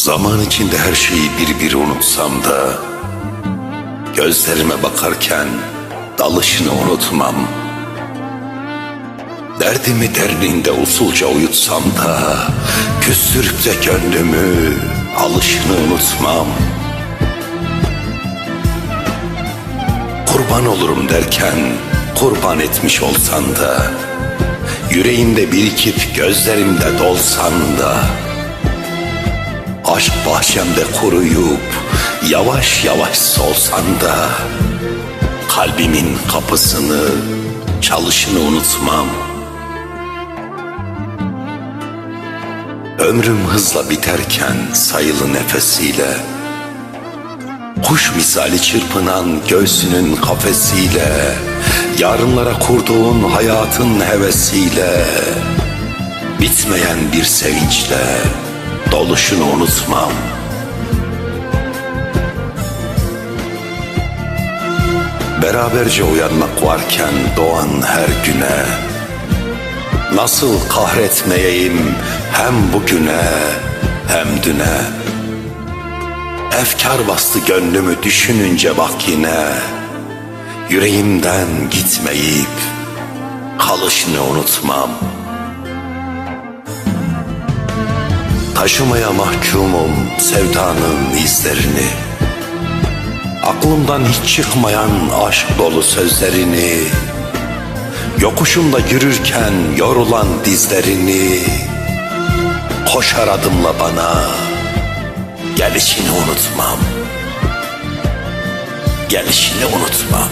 Zaman içinde her şeyi bir bir unutsam da Gözlerime bakarken dalışını unutmam. Derdimi derdinde usulca uyutsam da Küstürüp de gönlümü alışını unutmam. Kurban olurum derken kurban etmiş olsan da Yüreğimde birikip gözlerimde dolsan da Aşk bahçemde kuruyup yavaş yavaş solsan da Kalbimin kapısını çalışını unutmam. Ömrüm hızla biterken sayılı nefesiyle Kuş misali çırpınan göğsünün kafesiyle Yarınlara kurduğun hayatın hevesiyle Bitmeyen bir sevinçle doluşunu unutmam. Beraberce uyanmak varken doğan her güne Nasıl kahretmeyeyim hem bugüne hem düne? Efkar bastı gönlümü düşününce bak yine Yüreğimden gitmeyip kalışını unutmam Taşımaya mahkumum sevdanın izlerini Aklımdan hiç çıkmayan aşk dolu sözlerini. Yokuşumda yürürken yorulan dizlerini. Koşar adımla bana Gelişini unutmam. Gelişini unutmam